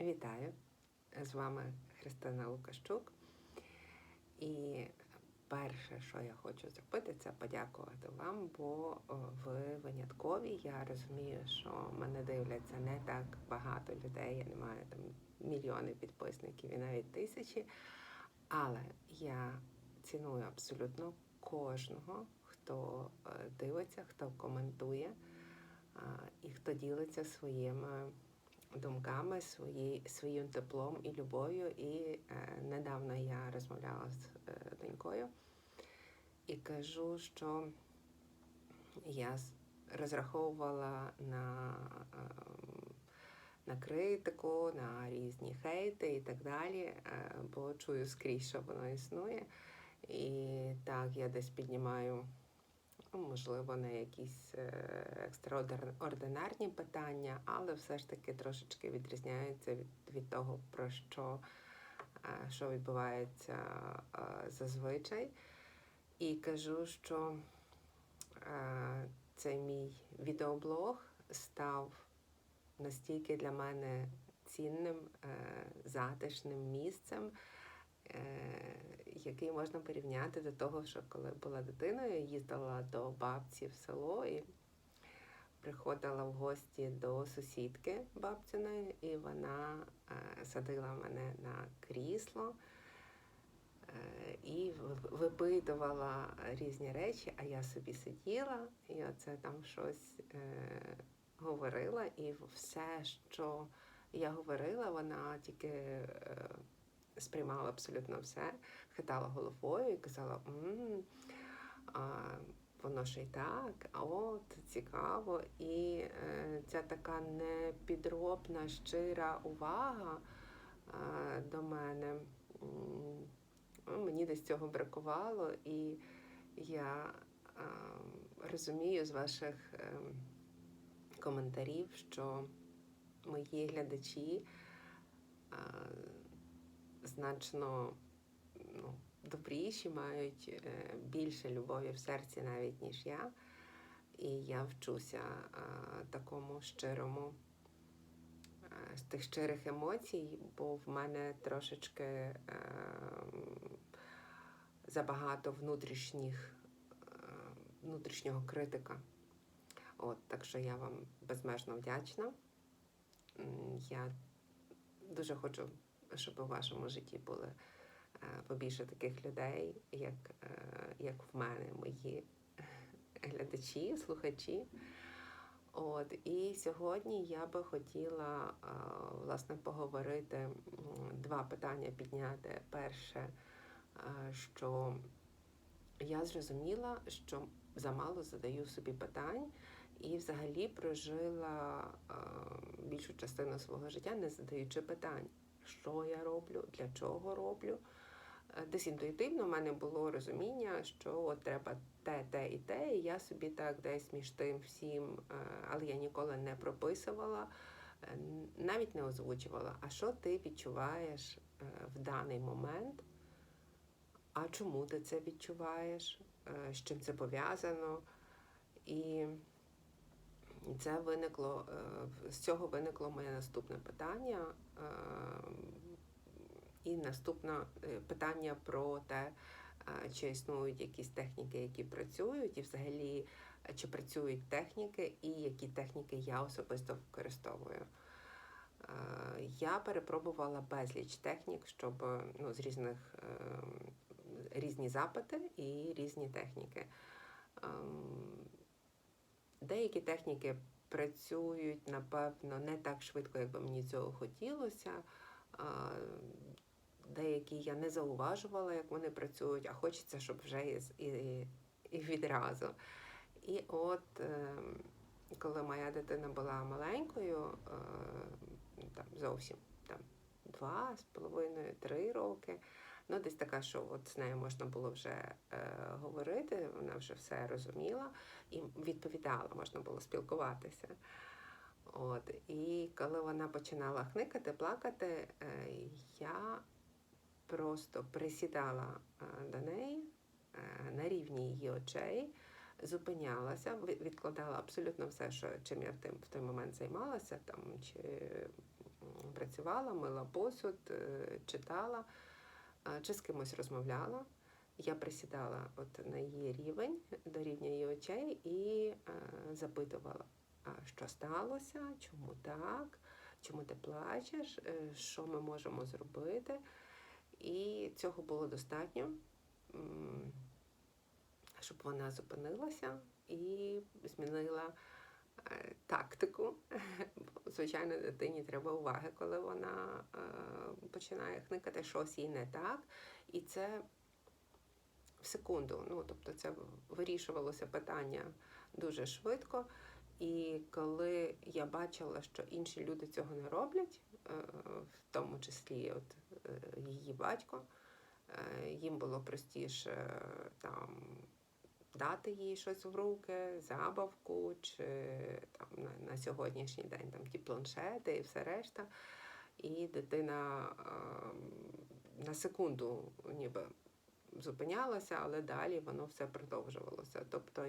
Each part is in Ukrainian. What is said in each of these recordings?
Вітаю! З вами Христина Лукащук. І перше, що я хочу зробити, це подякувати вам, бо ви виняткові. Я розумію, що мене дивляться не так багато людей, я не маю там мільйони підписників і навіть тисячі. Але я ціную абсолютно кожного, хто е, дивиться, хто коментує і хто ділиться своїми думками, свої, своїм теплом і любов'ю. І е, недавно я розмовляла з е, донькою і кажу, що я розраховувала на, ем, на критику, на різні хейти і так далі, е, бо чую скрізь, що воно існує. І так, я десь піднімаю можливо, не якісь е, екстраординарні питання, але все ж таки трошечки відрізняються від, від того, про що, е, що відбувається е, зазвичай. І кажу, що цей мій відеоблог став настільки для мене цінним, затишним місцем, який можна порівняти до того, що коли була дитиною, їздила до бабці в село і приходила в гості до сусідки бабциної, і вона е, садила мене на крісло е, і випитувала різні речі, а я собі сиділа і оце там щось е, говорила, і все, що я говорила, вона тільки. Е, сприймала абсолютно все, хитала головою і казала, а, воно ще й так, а от цікаво. І е, ця така непідробна, щира увага е, до мене. ну, Мені десь цього бракувало, і я е, розумію з ваших е, коментарів, що мої глядачі е, значно ну, добріші, мають е, більше любові в серці навіть, ніж я. І я вчуся е, такому щирому, е, з тих щирих емоцій, бо в мене трошечки забагато внутрішніх, внутрішнього критика. От, так що я вам безмежно вдячна. Я дуже хочу, щоб у вашому житті були е, побільше таких людей, як, е, як в мене, мої глядачі, слухачі. От, і сьогодні я би хотіла е, власне поговорити два питання підняти. Перше, що я зрозуміла, що замало задаю собі питань, і взагалі прожила е, більшу частину свого життя, не задаючи питань, що я роблю, для чого роблю. Е, Десь інтуїтивно в мене було розуміння, що от треба те, те і те, і я собі так десь між тим всім, е, але я ніколи не прописувала, е, навіть не озвучувала. А що ти відчуваєш в даний момент? А чому ти це відчуваєш? З чим це пов'язано? І це виникло, е, з цього виникло моє наступне питання. е, І наступне е, питання про те, чи існують якісь техніки, які працюють, і взагалі чи працюють техніки, і які техніки я особисто використовую. Я перепробувала безліч технік, щоб ну, з різних різні запити і різні техніки. Деякі техніки працюють, напевно, не так швидко, як би мені цього хотілося. Деякі я не зауважувала, як вони працюють, а хочеться, щоб вже і, і, і відразу. І от ем, коли моя дитина була маленькою, е, там зовсім там два з половиною, три роки. Ну, десь така, що от з нею можна було вже е, говорити, вона вже все розуміла і відповідала, можна було спілкуватися. От. І коли вона починала хникати, плакати, е, я просто присідала е, до неї е, на рівні її очей, зупинялася, відкладала абсолютно все, що чим я в, тим, в той момент займалася, там, чи працювала, мила посуд, е, читала чи з кимось розмовляла. Я присідала от на її рівень, до рівня її очей, і е, запитувала, що сталося, чому так, чому ти плачеш, е, що ми можемо зробити. І цього було достатньо, щоб вона зупинилася і змінила тактику. Звичайно, дитині треба уваги, коли вона е, починає хникати, щось їй не так. І це в секунду. Ну, тобто, це вирішувалося питання дуже швидко. І коли я бачила, що інші люди цього не роблять, е, в тому числі от, е, її батько, їм було простіше там дати їй щось в руки, забавку, чи там на, на сьогоднішній день там ті планшети і все решта. І дитина ем, на секунду ніби зупинялася, але далі воно все продовжувалося. Тобто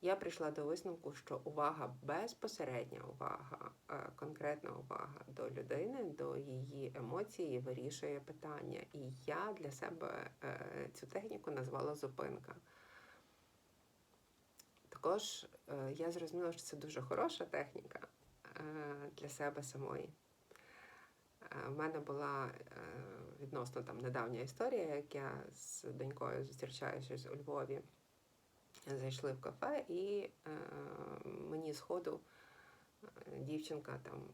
я прийшла до висновку, що увага, безпосередня увага, е, конкретна увага до людини, до її емоцій вирішує питання. І я для себе е, цю техніку назвала зупинка. Також е, я зрозуміла, що це дуже хороша техніка е, для себе самої. Е, В мене була е, відносно там недавня історія, як я з донькою зустрічаючись у Львові, зайшли в кафе, і е, мені з е, дівчинка там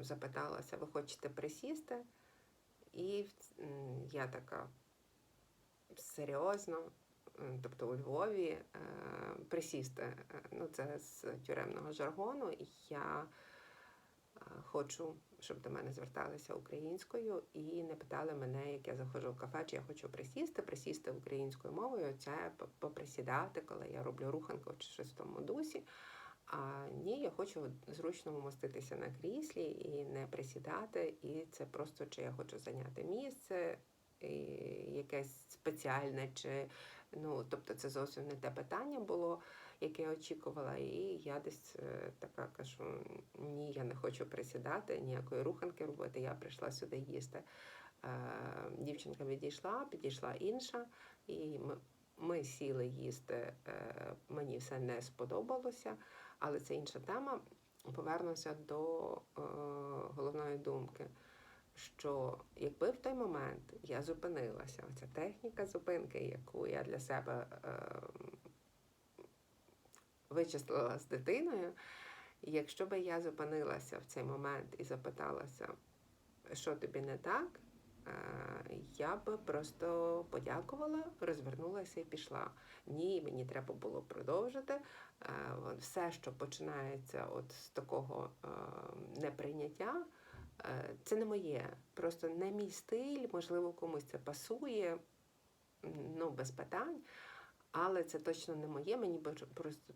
запиталася, ви хочете присісти? І я така серйозно, е, тобто у Львові, е, присісти. Е, Ну, це з тюремного жаргону. Я е, хочу, щоб до мене зверталися українською і не питали мене, як я заходжу в кафе, чи я хочу присісти, присісти українською мовою, це поприсідати, коли я роблю руханку чи щось в тому дусі. А ні, я хочу зручно вмоститися на кріслі і не присідати. І це просто чи я хочу зайняти місце, якесь спеціальне, чи ну, тобто це зовсім не те питання було, яке я очікувала. І я десь е, така кажу: ні, я не хочу присідати, ніякої руханки робити. Я прийшла сюди їсти. Е, Дівчинка відійшла, підійшла інша, і ми, ми сіли їсти. Е, Мені все не сподобалося, але це інша тема. Повернуся до е, головної думки. Що якби в той момент я зупинилася, оця техніка зупинки, яку я для себе е, вичислила з дитиною, якщо би я зупинилася в цей момент і запиталася, що тобі не так, е, я би просто подякувала, розвернулася і пішла. Ні, мені треба було продовжити. Е, Все, що починається от з такого е, неприйняття, це не моє. Просто не мій стиль, можливо, комусь це пасує, ну, без питань. Але це точно не моє. Мені просто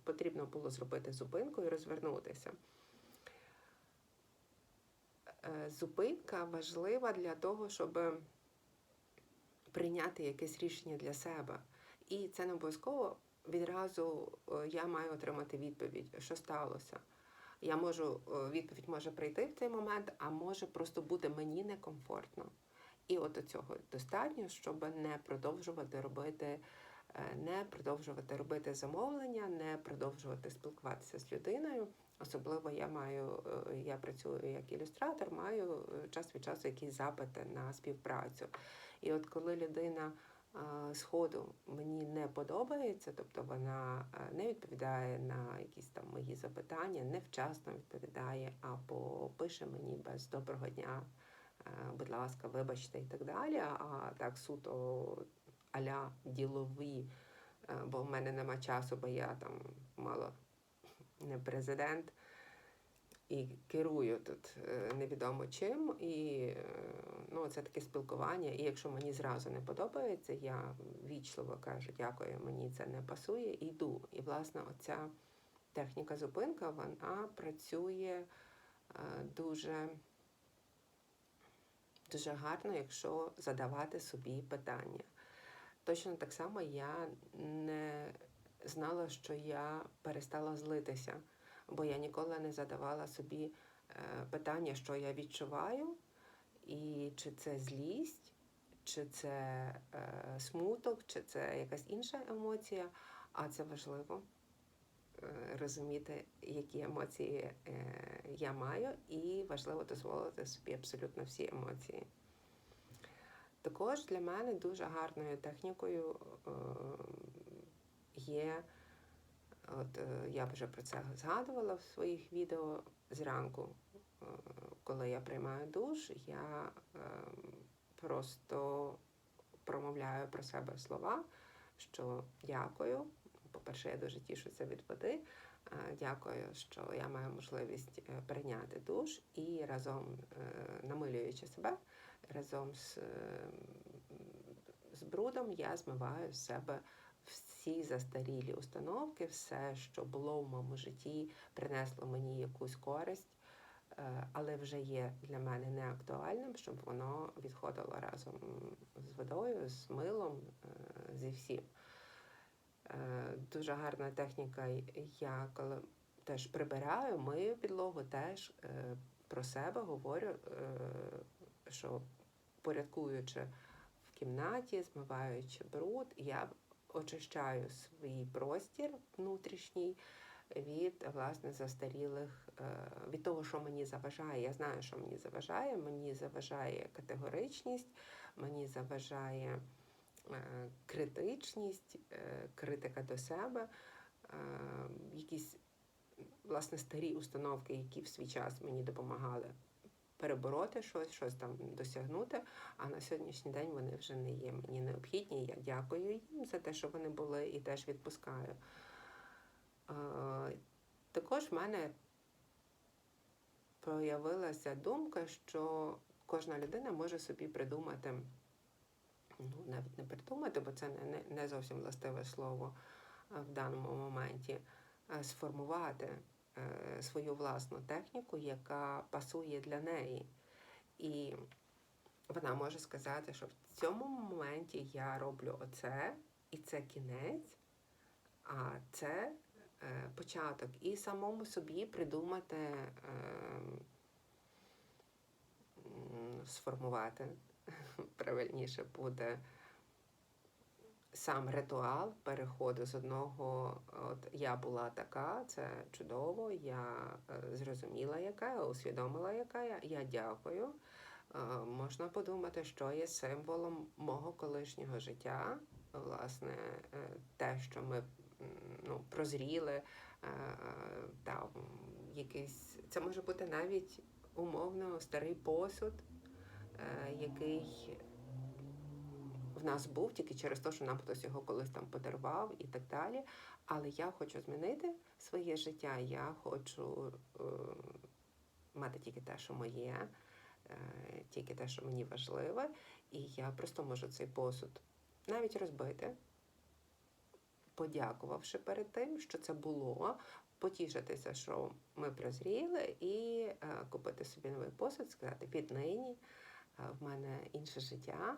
потрібно було зробити зупинку і розвернутися. Е, Зупинка важлива для того, щоб прийняти якесь рішення для себе. І це не обов'язково відразу е, я маю отримати відповідь, що сталося. Я можу, е, відповідь може прийти в цей момент, а може просто бути мені некомфортно. І от цього достатньо, щоб не продовжувати робити, е, не продовжувати робити замовлення, не продовжувати спілкуватися з людиною. Особливо я маю, е, я працюю як ілюстратор, маю час від часу якісь запити на співпрацю. І от коли людина сходу мені не подобається, тобто вона не відповідає на якісь там мої запитання, невчасно відповідає, або пише мені без доброго дня, будь ласка, вибачте і так далі. А так суто аля ділові, бо в мене нема часу, бо я там мало не президент. І керую тут е, невідомо чим, і е, ну, це таке спілкування. І якщо мені зразу не подобається, я вічливо кажу, дякую, мені це не пасує, і йду. І власне оця техніка зупинка вона працює е, дуже, дуже гарно, якщо задавати собі питання. Точно так само я не знала, що я перестала злитися, бо я ніколи не задавала собі е, питання, що я відчуваю, і чи це злість, чи це е, смуток, чи це якась інша емоція, а це важливо е, розуміти, які емоції я маю, і важливо дозволити собі абсолютно всі емоції. Також для мене дуже гарною технікою є, от е, я вже про це згадувала в своїх відео зранку, е, коли я приймаю душ, я е, просто промовляю про себе слова, що дякую. По-перше, я дуже тішуся від води. Е, Дякую, що я маю можливість прийняти душ і разом намилюючи себе, разом з, е, з брудом я змиваю з себе всі застарілі установки, все, що було в моєму житті, принесло мені якусь користь, е, але вже є для мене неактуальним, щоб воно відходило разом з водою, з милом, е, зі всім. Е, Дуже гарна техніка. Я коли теж прибираю, мию підлогу, теж про себе говорю, що порядкуючи в кімнаті, змиваючи бруд, я очищаю свій простір внутрішній від власне застарілих, е, від того, що мені заважає. Я знаю, що мені заважає. Мені заважає категоричність, мені заважає е, критичність, е, критика до себе, якісь власне старі установки, які в свій час мені допомагали перебороти щось, щось там досягнути. А на сьогоднішній день вони вже не є мені необхідні. Я дякую їм за те, що вони були, і теж відпускаю. Також в мене проявилася думка, що кожна людина може собі придумати, ну навіть не придумати, бо це не, не, зовсім властиве слово в даному моменті, сформувати свою власну техніку, яка пасує для неї. І вона може сказати, що в цьому моменті я роблю оце, і це кінець, а це е, початок. І самому собі придумати, е, сформувати, правильніше буде сам ритуал переходу з одного, от я була така, це чудово, я е, зрозуміла, яка я, усвідомила, яка я, я дякую. Е, Можна подумати, що є символом мого колишнього життя, власне, е, те, що ми ну, прозріли, там, якийсь, це може бути навіть умовно старий посуд, який нас був тільки через те, що нам хтось його колись там подарував і так далі. Але я хочу змінити своє життя. Я хочу е, мати тільки те, що моє, е, тільки те, що мені важливе. І я просто можу цей посуд навіть розбити, подякувавши перед тим, що це було, потішитися, що ми прозріли, і е, купити собі новий посуд, сказати, віднині е, в мене інше життя.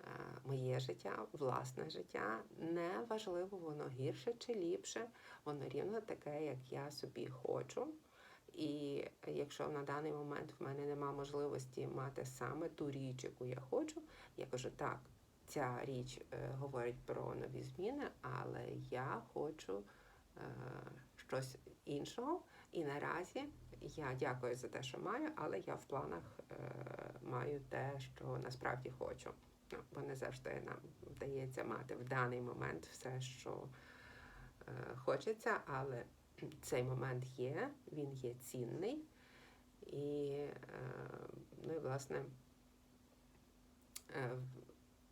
Е, Моє життя, власне життя, не важливо, воно гірше чи ліпше, воно рівно таке, як я собі хочу. І якщо на даний момент в мене нема можливості мати саме ту річ, яку я хочу, я кажу, так, ця річ е, говорить про нові зміни, але я хочу е, щось іншого. І наразі я дякую за те, що маю, але я в планах маю те, що насправді хочу. Бо не завжди нам вдається мати в даний момент все, що е, хочеться, але цей момент є, він є цінний. І, е, ну, і власне, е,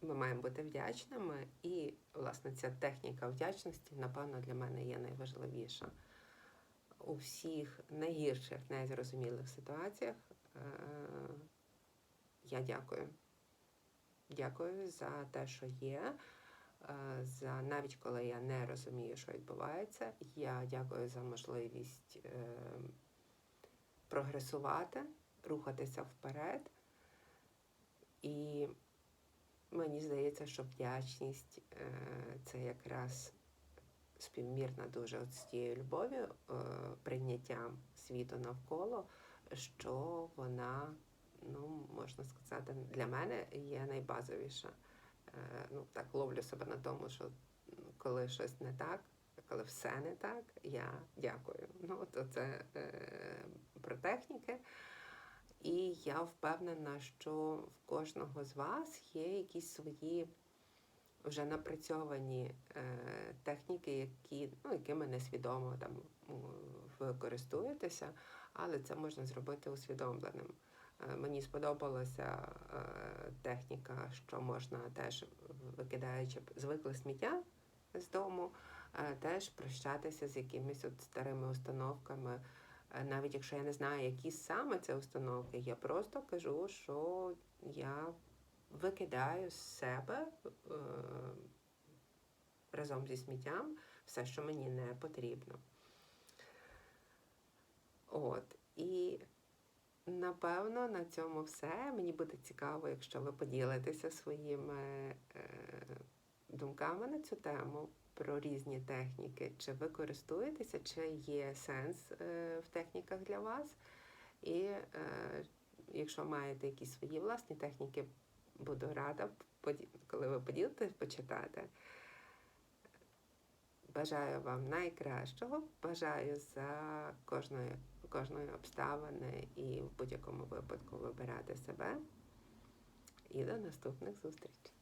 ми маємо бути вдячними, і, власне, ця техніка вдячності, напевно, для мене є найважливіша. У всіх найгірших, найзрозумілих ситуаціях я дякую. Дякую за те, що є. е, За навіть коли я не розумію, що відбувається, я дякую за можливість е, прогресувати, рухатися вперед. І мені здається, що вдячність е, це якраз співмірна дуже з тією любов'ю, прийняттям світу навколо, що вона, ну, можна сказати, для мене є найбазовіша. Е, Ну, так ловлю себе на тому, що коли щось не так, коли все не так, я дякую. Ну, то це е, про техніки. І я впевнена, що в кожного з вас є якісь свої вже напрацьовані е, техніки, які, ну, якими несвідомо там ви але це можна зробити усвідомленим. Е, Мені сподобалася е, техніка, що можна теж, викидаючи звикле сміття з дому, е, теж прощатися з якимись от старими установками. Навіть якщо я не знаю, які саме це установки, я просто кажу, що я викидаю з себе разом зі сміттям все, що мені не потрібно. От. І напевно на цьому все. Мені буде цікаво, якщо ви поділитеся своїми е, думками на цю тему про різні техніки. Чи ви користуєтеся, чи є сенс е, в техніках для вас? І е, якщо маєте якісь свої власні техніки, буду рада, коли ви поділитесь, почитати. Бажаю вам найкращого, бажаю за кожної, кожної обставини і в будь-якому випадку вибирати себе. І до наступних зустрічей.